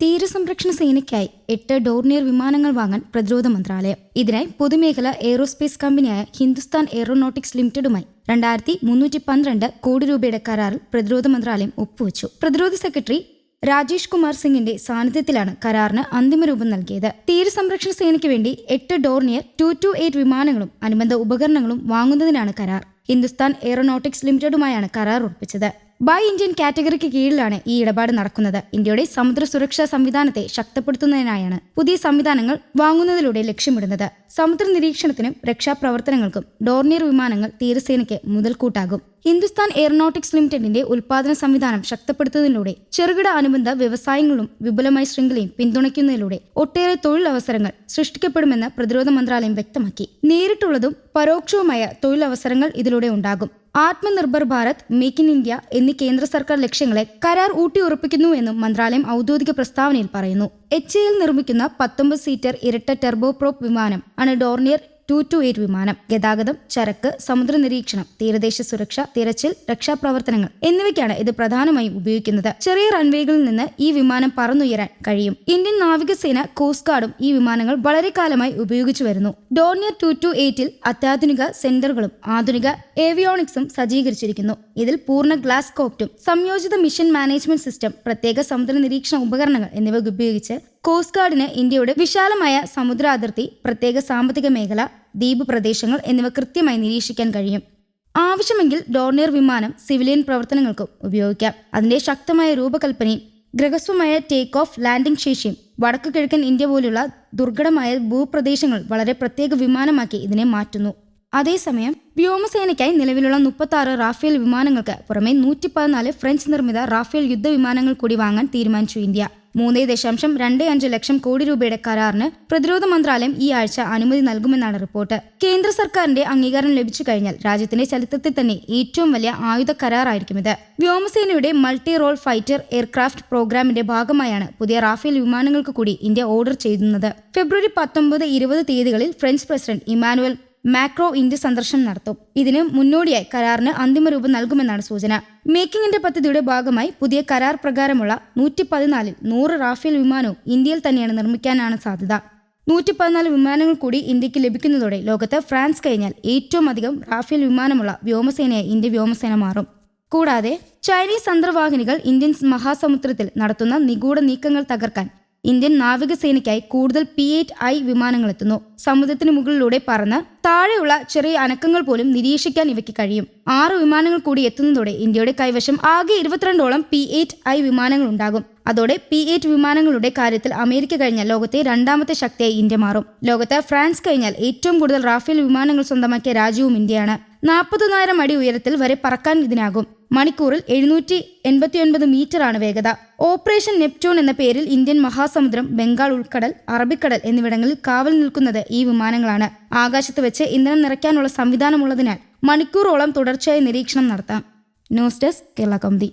തീരസംരക്ഷണ സേനയ്ക്കായി എട്ട് ഡോർണിയർ വിമാനങ്ങൾ വാങ്ങാൻ പ്രതിരോധ മന്ത്രാലയം. ഇതിനായി പൊതുമേഖല എയ്റോസ്പേസ് കമ്പനിയായ ഹിന്ദുസ്ഥാൻ എയ്റോനോട്ടിക്സ് ലിമിറ്റഡുമായി രണ്ടായിരത്തി മുന്നൂറ്റി പന്ത്രണ്ട് കോടി രൂപയുടെ കരാറിൽ പ്രതിരോധ മന്ത്രാലയം ഒപ്പുവച്ചു. പ്രതിരോധ സെക്രട്ടറി രാജേഷ് കുമാർ സിംഗിന്റെ സാന്നിധ്യത്തിലാണ് കരാറിന് അന്തിമ രൂപം നൽകിയത്. തീരസംരക്ഷണ സേനയ്ക്ക് വേണ്ടി എട്ട് ഡോർണിയർ ടു ടു എയ്റ്റ് വിമാനങ്ങളും അനുബന്ധ ഉപകരണങ്ങളും വാങ്ങുന്നതിനാണ് കരാർ. ഹിന്ദുസ്ഥാൻ എയ്റോനോട്ടിക്സ് ലിമിറ്റഡുമായാണ് കരാർ ഉറപ്പിച്ചത്. ബൈ ഇന്ത്യൻ കാറ്റഗറിക്ക് കീഴിലാണ് ഈ ഇടപാട് നടക്കുന്നത്. ഇന്ത്യയുടെ സമുദ്ര സുരക്ഷാ സംവിധാനത്തെ ശക്തിപ്പെടുത്തുന്നതിനായാണ് പുതിയ സംവിധാനങ്ങൾ വാങ്ങുന്നതിലൂടെ ലക്ഷ്യമിടുന്നത്. സമുദ്ര നിരീക്ഷണത്തിനും രക്ഷാപ്രവർത്തനങ്ങൾക്കും ഡോർണിയർ വിമാനങ്ങൾ തീരസേനയ്ക്ക് മുതൽക്കൂട്ടാകും. ഹിന്ദുസ്ഥാൻ എയറോനോട്ടിക്സ് ലിമിറ്റഡിന്റെ ഉൽപാദന സംവിധാനം ശക്തിപ്പെടുത്തുന്നതിലൂടെ ചെറുകിട അനുബന്ധ വ്യവസായങ്ങളും വിപുലമായ ശൃംഖലയും പിന്തുണയ്ക്കുന്നതിലൂടെ ഒട്ടേറെ തൊഴിലവസരങ്ങൾ സൃഷ്ടിക്കപ്പെടുമെന്ന് പ്രതിരോധ മന്ത്രാലയം വ്യക്തമാക്കി. നേരിട്ടുള്ളതും പരോക്ഷവുമായ തൊഴിലവസരങ്ങൾ ഇതിലൂടെ ഉണ്ടാകും. Atmanirbhar Bharat make in India എന്നീ കേന്ദ്ര സർക്കാർ ലക്ഷ്യങ്ങളെ കരാർ ഊട്ടിയുറപ്പിക്കുന്നുവെന്നും മന്ത്രാലയം ഔദ്യോഗിക പ്രസ്താവനയിൽ പറയുന്നു. എച്ച് എയിൽ നിർമ്മിക്കുന്ന പത്തൊമ്പത് സീറ്റർ ഇരട്ട ടെർബോപ്രോപ്പ് വിമാനം ആണ് ഡോർണിയർ ടു ടു എയ്റ്റ് വിമാനം. ഗതാഗതം ചരക്ക് സമുദ്ര നിരീക്ഷണം തീരദേശ സുരക്ഷ തിരച്ചിൽ രക്ഷാപ്രവർത്തനങ്ങൾ എന്നിവയ്ക്കാണ് ഇത് പ്രധാനമായും ഉപയോഗിക്കുന്നത്. ചെറിയ റൺവേകളിൽ നിന്ന് ഈ വിമാനം പറന്നുയരാൻ കഴിയും. ഇന്ത്യൻ നാവികസേന കോസ്റ്റ് ഗാർഡും ഈ വിമാനങ്ങൾ വളരെ കാലമായി ഉപയോഗിച്ചു വരുന്നു. ഡോർണിയർ ടു ടു എയ്റ്റിൽ അത്യാധുനിക സെന്ററുകളും ആധുനിക ഏവിയോണിക്സും സജ്ജീകരിച്ചിരിക്കുന്നു. ഇതിൽ പൂർണ ഗ്ലാസ് കോപ്റ്റും സംയോജിത മിഷൻ മാനേജ്മെന്റ് സിസ്റ്റം പ്രത്യേക സമുദ്ര നിരീക്ഷണ ഉപകരണങ്ങൾ എന്നിവ ഉപയോഗിച്ച് കോസ്റ്റ് ഗാർഡിന് ഇന്ത്യയുടെ വിശാലമായ സമുദ്ര അതിർത്തി പ്രത്യേക സാമ്പത്തിക മേഖല ദ്വീപ് പ്രദേശങ്ങൾ എന്നിവ കൃത്യമായി നിരീക്ഷിക്കാൻ കഴിയും. ആവശ്യമെങ്കിൽ ഡോർണിയർ വിമാനം സിവിലിയൻ പ്രവർത്തനങ്ങൾക്കും ഉപയോഗിക്കാം. അതിന്റെ ശക്തമായ രൂപകൽപ്പനയും ഗ്രഹസ്വമായ ടേക്ക് ഓഫ് ലാൻഡിംഗ് ശേഷിയും വടക്കു കിഴക്കൻ ഇന്ത്യ പോലുള്ള ദുർഘടമായ ഭൂപ്രദേശങ്ങൾ വളരെ പ്രത്യേക വിമാനമാക്കി ഇതിനെ മാറ്റുന്നു. അതേസമയം വ്യോമസേനയ്ക്കായി നിലവിലുള്ള മുപ്പത്തി ആറ് റാഫേൽ വിമാനങ്ങൾക്ക് പുറമെ നൂറ്റി പതിനാല് ഫ്രഞ്ച് നിർമ്മിത റാഫേൽ യുദ്ധവിമാനങ്ങൾ കൂടി വാങ്ങാൻ തീരുമാനിച്ചു ഇന്ത്യ. മൂന്ന് ദശാംശം രണ്ട് അഞ്ച് ലക്ഷം കോടി രൂപയുടെ കരാറിന് പ്രതിരോധ മന്ത്രാലയം ഈ ആഴ്ച അനുമതി നൽകുമെന്നാണ് റിപ്പോർട്ട്. കേന്ദ്ര സർക്കാരിന്റെ അംഗീകാരം ലഭിച്ചു കഴിഞ്ഞാൽ രാജ്യത്തിന്റെ ചരിത്രത്തിൽ തന്നെ ഏറ്റവും വലിയ ആയുധ കരാറായിരിക്കും ഇത്. വ്യോമസേനയുടെ മൾട്ടി റോൾ ഫൈറ്റർ എയർക്രാഫ്റ്റ് പ്രോഗ്രാമിന്റെ ഭാഗമായാണ് പുതിയ റാഫേൽ വിമാനങ്ങൾക്ക് കൂടി ഇന്ത്യ ഓർഡർ ചെയ്യുന്നത് ഫെബ്രുവരി പത്തൊമ്പത് ഇരുപത് തീയതികളിൽ French president Emmanuel Macron India സന്ദർശനം നടത്തും. ഇതിന് മുന്നോടിയായി കരാറിന് അന്തിമ രൂപം നൽകുമെന്നാണ് സൂചന. മേക്കിംഗ് ഇന്ത്യ പദ്ധതിയുടെ ഭാഗമായി പുതിയ കരാർ പ്രകാരമുള്ള നൂറ്റി പതിനാലിൽ നൂറ് റാഫേൽ വിമാനവും ഇന്ത്യയിൽ തന്നെയാണ് നിർമ്മിക്കാനാണ് സാധ്യത. നൂറ്റി പതിനാല് വിമാനങ്ങൾ കൂടി ഇന്ത്യയ്ക്ക് ലഭിക്കുന്നതോടെ ലോകത്ത് ഫ്രാൻസ് കഴിഞ്ഞാൽ ഏറ്റവും അധികം റാഫേൽ വിമാനമുള്ള വ്യോമസേനയായി ഇന്ത്യ വ്യോമസേന മാറും. കൂടാതെ ചൈനീസ് അന്തർവാഹിനികൾ ഇന്ത്യൻ മഹാസമുദ്രത്തിൽ നടത്തുന്ന നിഗൂഢ നീക്കങ്ങൾ തകർക്കാൻ ഇന്ത്യൻ നാവികസേനയ്ക്കായി കൂടുതൽ പി എയ്റ്റ് ഐ വിമാനങ്ങൾ എത്തുന്നു സമുദ്രത്തിന് മുകളിലൂടെ പറന്ന് താഴെയുള്ള ചെറിയ അനക്കങ്ങൾ പോലും നിരീക്ഷിക്കാൻ ഇവയ്ക്ക് കഴിയും. ആറ് വിമാനങ്ങൾ കൂടി എത്തുന്നതോടെ ഇന്ത്യയുടെ കൈവശം ആകെ ഇരുപത്തിരണ്ടോളം പി എയ്റ്റ് ഐ വിമാനങ്ങൾ ഉണ്ടാകും അതോടെ പി എയ്റ്റ് വിമാനങ്ങളുടെ കാര്യത്തിൽ അമേരിക്ക കഴിഞ്ഞ ലോകത്തെ രണ്ടാമത്തെ ശക്തിയായി ഇന്ത്യ മാറും. ലോകത്ത് ഫ്രാൻസ് കഴിഞ്ഞാൽ ഏറ്റവും കൂടുതൽ റാഫേൽ വിമാനങ്ങൾ സ്വന്തമാക്കിയ രാജ്യവും ഇന്ത്യയാണ്. നാൽപ്പത്തൊന്നായിരം അടി ഉയരത്തിൽ വരെ പറക്കാൻ ഇതിനാകും. മണിക്കൂറിൽ എഴുന്നൂറ്റി എൺപത്തിയൊൻപത് മീറ്ററാണ് വേഗത. ഓപ്പറേഷൻ നെപ്റ്റ്യൂൺ എന്ന പേരിൽ ഇന്ത്യൻ മഹാസമുദ്രം ബംഗാൾ ഉൾക്കടൽ അറബിക്കടൽ എന്നിവിടങ്ങളിൽ കാവൽ നിൽക്കുന്നത് ഈ വിമാനങ്ങളാണ്. ആകാശത്ത് വെച്ച് ഇന്ധനം നിറയ്ക്കാനുള്ള സംവിധാനമുള്ളതിനാൽ മണിക്കൂറോളം തുടർച്ചയായി നിരീക്ഷണം നടത്താം. News desk Kerala Kaumudi.